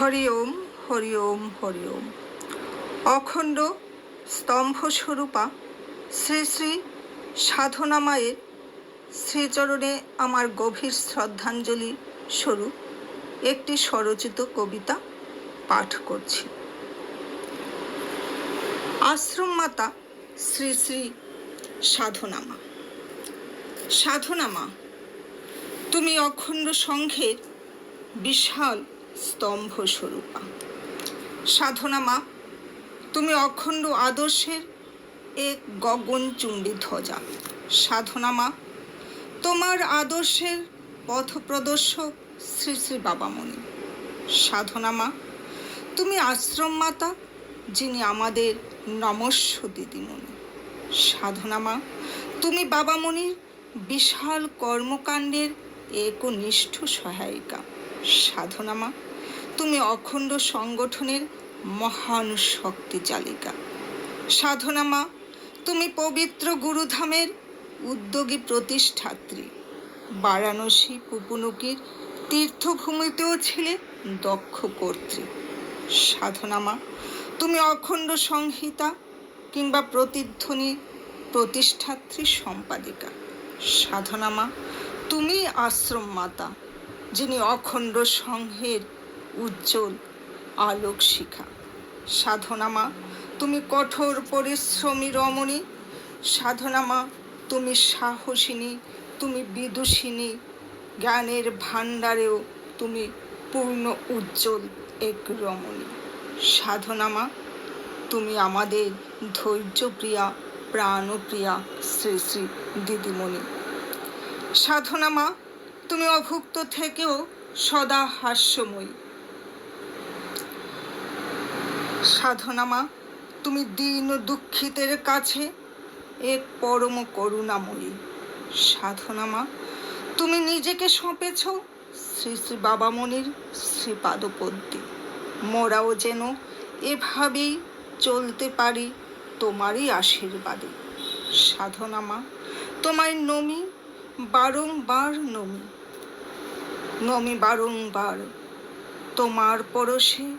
হরি ওম হরি ওম হরি ওম। অখণ্ড স্তম্ভস্বরূপা শ্রী শ্রী সাধনা মায়ের শ্রীচরণে আমার গভীর শ্রদ্ধাঞ্জলি স্বরূপ একটি স্বরচিত কবিতা পাঠ করছি। আশ্রম মাতা শ্রী শ্রী সাধনামা। সাধনামা, তুমি অখণ্ড সংঘের বিশাল স্তম্ভ স্বরূপা সাধনা মা, তুমি অখণ্ড আদর্শের এক গগনচুম্বী ধ্বজা। সাধনা মা, তোমার আদর্শের পথ প্রদর্শক শ্রী শ্রী বাবামণি। সাধনা মা, তুমি আশ্রম মাতা, যিনি আমাদের নমস্য দিদিমণি। সাধনা মা, তুমি বাবামণির বিশাল কর্মকাণ্ডের একনিষ্ঠ সহায়িকা। সাধনা মা। তুমি অখণ্ড সংগঠনের মহান শক্তি চালিকা। সাধনা মা, তুমি পবিত্র গুরুধামের উদ্যোগী প্রতিষ্ঠাত্রী। বারাণসী পুপুনুকির তীর্থভূমিতেও ছিলে দক্ষ কর্ত্রী। সাধনা মা, তুমি অখণ্ড সংহিতা কিংবা প্রতিধ্বনি প্রতিষ্ঠাত্রী সম্পাদিকা। সাধনা মা, তুমি আশ্রম মাতা। যিনি অখণ্ড সংঘের উজ্জ্বল আলোক শিখা। সাধনা মা, তুমি কঠোর পরিশ্রমী রমণী। সাধনা মা, তুমি সাহসিনী, তুমি বিদুষিনী। জ্ঞানের ভাণ্ডারেও তুমি পূর্ণ উজ্জ্বল এক রমণী। সাধনা মা, তুমি আমাদের ধৈর্যপ্রিয়া, প্রাণপ্রিয়া শ্রী শ্রী দিদিমণি। সাধনা মা তুমি অভুক্ত থেকেও সদা হাস্যময়ী। সাধনা মা, তুমি দীন দুঃখিতের কাছে এক পরম করুণাময়ী। সাধনা মা, তুমি নিজেকে সঁপেছ শ্রী শ্রী বাবামণির শ্রীপাদপদ্মে। মোরাও যেন এভাবেই চলতে পারি তোমারই আশীর্বাদে। সাধনা মা, তোমায় নমি, বারংবার নমি। নমি বারংবার তোমার পরশে,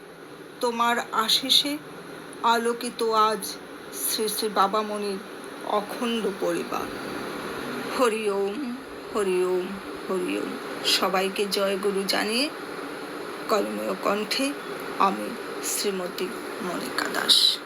তোমার আশিসে আলোকিত আজ শ্রী শ্রী বাবামণির অখণ্ড পরিবার। হরি ওম হরি ওম হরি ওম। সবাইকে জয়গুরু জানিয়ে কর্মীয় কণ্ঠে আমি শ্রীমতী মনিকা দাস।